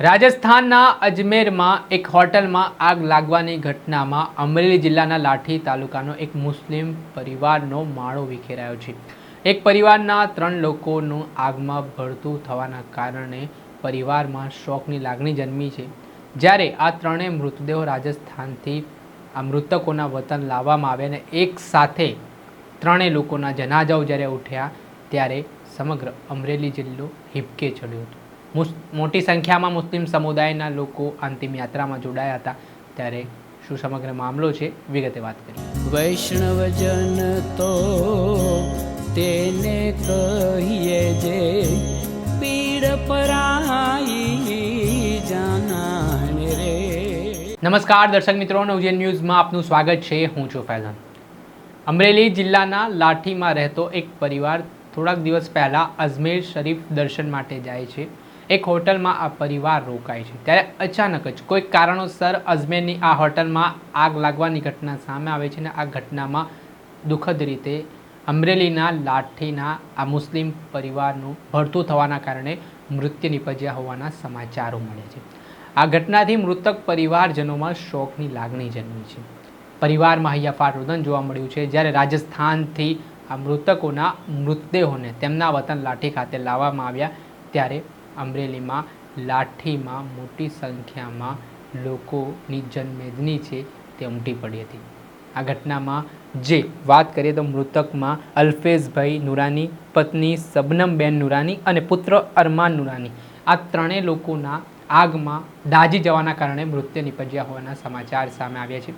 રાજસ્થાનના અજમેરમાં એક હોટલમાં આગ લાગવાની ઘટનામાં અમરેલી જિલ્લાના લાઠી તાલુકાનો એક મુસ્લિમ પરિવારનો માળો વિખેરાયો છે. એક પરિવારના ત્રણ લોકોનું આગમાં ભળતું થવાના કારણે પરિવારમાં શોકની લાગણી જન્મી છે. જ્યારે આ ત્રણેય મૃતદેહો રાજસ્થાનથી આ મૃતકોના વતન લાવવામાં આવ્યા અને એક સાથે ત્રણેય લોકોના જનાજાઓ જ્યારે ઉઠ્યા ત્યારે સમગ્ર અમરેલી જિલ્લો હિપકે ચડ્યો હતો. મોટી સંખ્યામાં મુસ્લિમ સમુદાયના લોકો અંતિમ યાત્રામાં જોડાયા હતા. ત્યારે શું સમગ્ર મામલો છે? વિગતે વાત કરીએ. વૈષ્ણવજન તો તેને કહીએ જે પીડ પરાઈ જાનાને રે. નમસ્કાર દર્શક મિત્રો નવજન ન્યૂઝમાં આપનું સ્વાગત છે. હું છું ફૈઝાન. અમરેલી જિલ્લાના લાઠીમાં રહેતો એક પરિવાર થોડાક દિવસ પહેલાં અજમેર શરીફ દર્શન માટે જાય છે. એક હોટલમાં આ પરિવાર રોકાય છે. ત્યારે અચાનક જ કોઈક કારણોસર અજમેરની આ હોટલમાં આગ લાગવાની ઘટના સામે આવે છે અને આ ઘટનામાં દુઃખદ રીતે અમરેલીના લાઠીના આ મુસ્લિમ પરિવારનું ભરતું થવાના કારણે મૃત્યુ નિપજ્યા હોવાના સમાચારો મળે છે. આ ઘટનાથી મૃતક પરિવારજનોમાં શોકની લાગણી જન્મી છે. પરિવારમાં હૈયાફાટ રુદન જોવા મળ્યું છે. જ્યારે રાજસ્થાનથી આ મૃતકોના મૃતદેહોને તેમના વતન લાઠી ખાતે લાવવામાં આવ્યા ત્યારે અમરેલીમાં લાઠીમાં મોટી સંખ્યામાં લોકોની જનમેદની છે તે ઉમટી પડી હતી. આ ઘટનામાં જે વાત કરીએ તો મૃતકમાં અલ્ફેઝભાઈ નુરાની, પત્ની શબનમબેન નુરાની અને પુત્ર અરમાન નુરાની. આ ત્રણેય લોકોના આગમાં દાજી જવાના કારણે મૃત્યુ નિપજ્યા હોવાના સમાચાર સામે આવ્યા છે.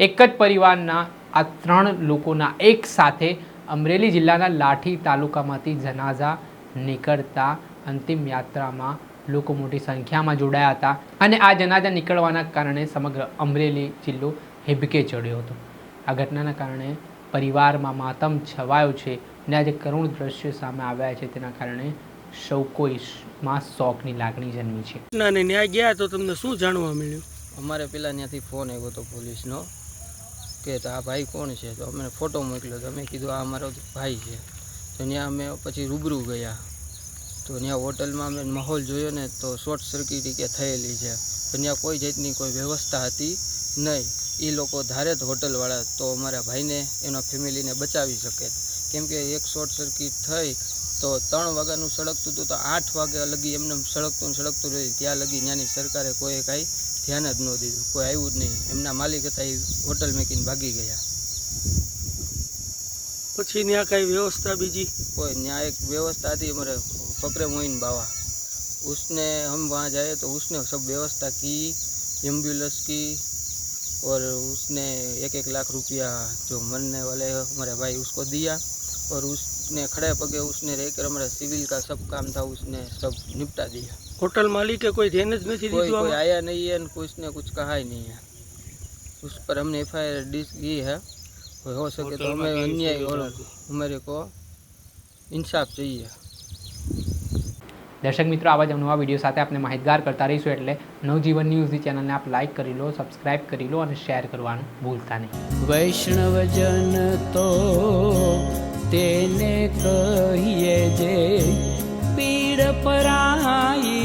એક જ પરિવારના આ ત્રણ લોકોના એક સાથે અમરેલી જિલ્લાના લાઠી તાલુકામાંથી જનાઝા નીકળતા અંતિમ યાત્રામાં લોકો મોટી સંખ્યામાં જોડાયા હતા અને આ જનાજા નીકળવાના કારણે સમગ્ર અમરેલી જિલ્લો હિબકે ચડ્યો હતો. આ ઘટનાના કારણે પરિવારમાં માતમ છવાયો છે અને આજે કરુણ દ્રશ્ય સામે આવ્યા છે. તેના કારણે સૌ કોઈમાં શોકની લાગણી જન્મી છે. ના ને ન્યાય ગયા તો તમને શું જાણવા મળ્યું? અમારે પેલા ત્યાંથી ફોન આવ્યો હતો પોલીસનો કે આ ભાઈ કોણ છે? તો અમે ફોટો મોકલ્યો. તો અમે કીધું આ અમારો ભાઈ છે. તો ત્યાં અમે પછી રૂબરૂ ગયા. તો ત્યાં હોટલમાં અમે માહોલ જોયો ને તો શોર્ટ સર્કિટ કે થયેલી છે. તો ત્યાં કોઈ જાતની કોઈ વ્યવસ્થા હતી નહીં. એ લોકો ધારે જ હોટલવાળા તો અમારા ભાઈને એના ફેમિલીને બચાવી શકે. કેમ કે એક શોર્ટ સર્કિટ થઈ તો ત્રણ વાગ્યાનું સળગતું હતું તો આઠ વાગ્યા લગી એમને સળગતું સળગતું રહ્યું. ત્યાં લગી ત્યાંની સરકારે કોઈ કાંઈ ધ્યાન જ ન દીધું. કોઈ આવ્યું જ નહીં. એમના માલિક હતા એ હોટલ મેકીને ભાગી ગયા. પછી ત્યાં કઈ વ્યવસ્થા બીજી કોઈ ત્યાં એક व्यवस्था थी हमारे फकरे मोइन बाबा उसने हम वहाँ जाए तो उसने सब व्यवस्था की एम्बुलेंस की और उसने एक एक लाख रुपया जो मरने वाले हैं हमारे भाई उसको दिया और उसने खड़े पगे उसने रहकर हमारे सिविल का सब काम था उसने सब निपटा दिया હોટલ માલિકે કોઈ ધ્યાન જ નથી कोई દીધું कोई આમાં? आया नहीं है कुछ ने कुछ कहा ही नहीं है उस पर हमने एफ आई आर की है હો શકે તો અમે અન્યાય ઓલો અમારે કો ઇન્સાફ જોઈએ. દર્શક મિત્રો આવા જ નવા વીડિયો સાથે આપણે માહિતગાર કરતા રહીશું એટલે નવજીવન ન્યૂઝની ચેનલને આપ લાઇક કરી લો સબસ્ક્રાઇબ કરી લો અને શેર કરવાનું ભૂલતા નહીં. વૈષ્ણવજન તો તેને કહીએ જે પીડ પરાઈ